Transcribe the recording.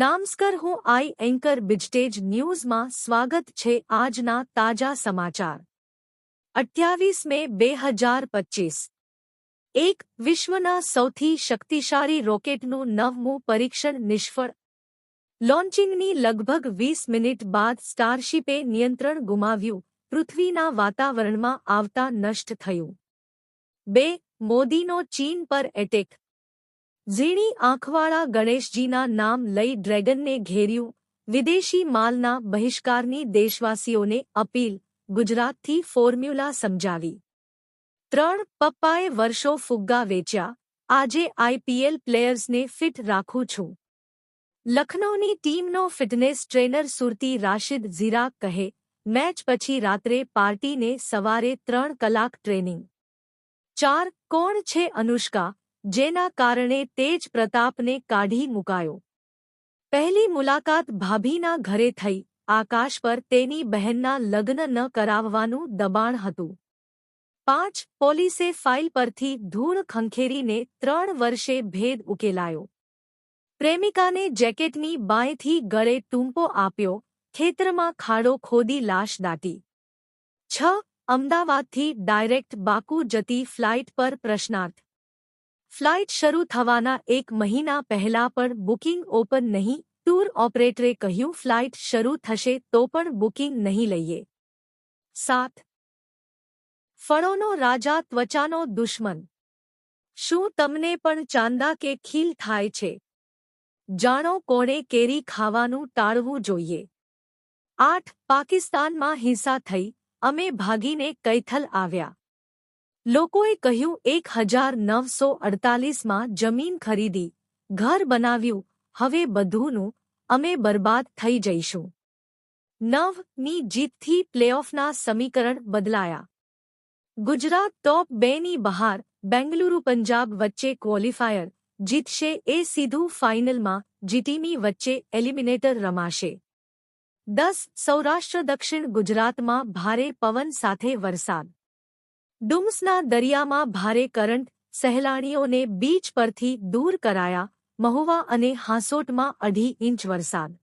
નામસ્કર હું આઈ એન્કર બિજટેજ ન્યૂઝમાં સ્વાગત છે આજના તાજા સમાચાર અઠ્યાવીસ મે બે હજાર પચીસ એક વિશ્વના સૌથી શક્તિશાળી રોકેટનું નવમું પરીક્ષણ નિષ્ફળ લોન્ચિંગની લગભગ વીસ મિનિટ બાદ સ્ટારશિપે નિયંત્રણ ગુમાવ્યું પૃથ્વીના વાતાવરણમાં આવતા નષ્ટ થયું બે મોદીનો ચીન પર એટેક झीणी आंखवाड़ा गणेश जीना नाम लई ड्रेगन ने घेरियू विदेशी मालना बहिष्कारनी देशवासी ने अपील गुजरात थी फोर्म्यूला समझा त्रण पप्पाए वर्षो फुग्गा वेचा आजे आईपीएल प्लेयर्स ने फिट राखू छू लखनऊनी टीमनो फिटनेस ट्रेनर सुरती राशिद जीरा कहे मैच पची रात्र पार्टी ने सवारे त्रण कलाक ट्रेनिंग चार कोण छे अनुष्का જેના કારણે તેજ પ્રતાપને કાઢી મુકાયો પહેલી મુલાકાત ભાભીના ઘરે થઈ આકાશ પર તેની બહેનના લગ્ન ન કરાવવાનું દબાણ હતું પાંચ પોલીસે ફાઇલ પરથી ધૂળ ખંખેરીને ત્રણ વર્ષે ભેદ ઉકેલાયો પ્રેમિકાને જેકેટની બાંયથી ગળે ટૂંપો આપ્યો ખેતરમાં ખાડો ખોદી લાશ દાટી છ અમદાવાદથી ડાયરેક્ટ બાકુ જતી ફ્લાઇટ પર પ્રશ્નાર્થ फ्लाइट शुरू થવાના 1 મહિનો પહેલા પર બુકિંગ ઓપન નહીં ટૂર ઓપરેટરે કહ્યું ફ્લાઇટ શરૂ થશે તો પણ બુકિંગ નહીં લઈએ 7 ફળોનો રાજા ત્વચાનો દુશ્મન શું તમણે પણ ચાંદા કે ખીલ થાય છે જાણો કોરે કેરી ખાવાનું ટાળવું જોઈએ 8 પાકિસ્તાનમાં હિસ્સા થઈ અમે ભાગીને કૈથલ આવ્યા લોકોએ કહ્યું 1948 માં જમીન ખરીદી ઘર બનાવ્યું હવે બધું નું અમે બરબાદ થઈ જઈશું નવની જીતથી પ્લેઓફના સમીકરણ બદલાયા ગુજરાત ટોપ 2 ની બહાર બેંગલુરુ પંજાબ વચ્ચે ક્વોલિફાયર જીતશે એ સીધું ફાઈનલમાં જીટીની વચ્ચે એલિમિનેટર રમાશે 10 સૌરાષ્ટ્ર દક્ષિણ ગુજરાતમાં ભારે પવન સાથે વરસાદ डुमसना दरिया में भारे करंट सहलाणियों ने बीच पर थी दूर कराया महुआ हांसोट में अढ़ी इंच वरसाद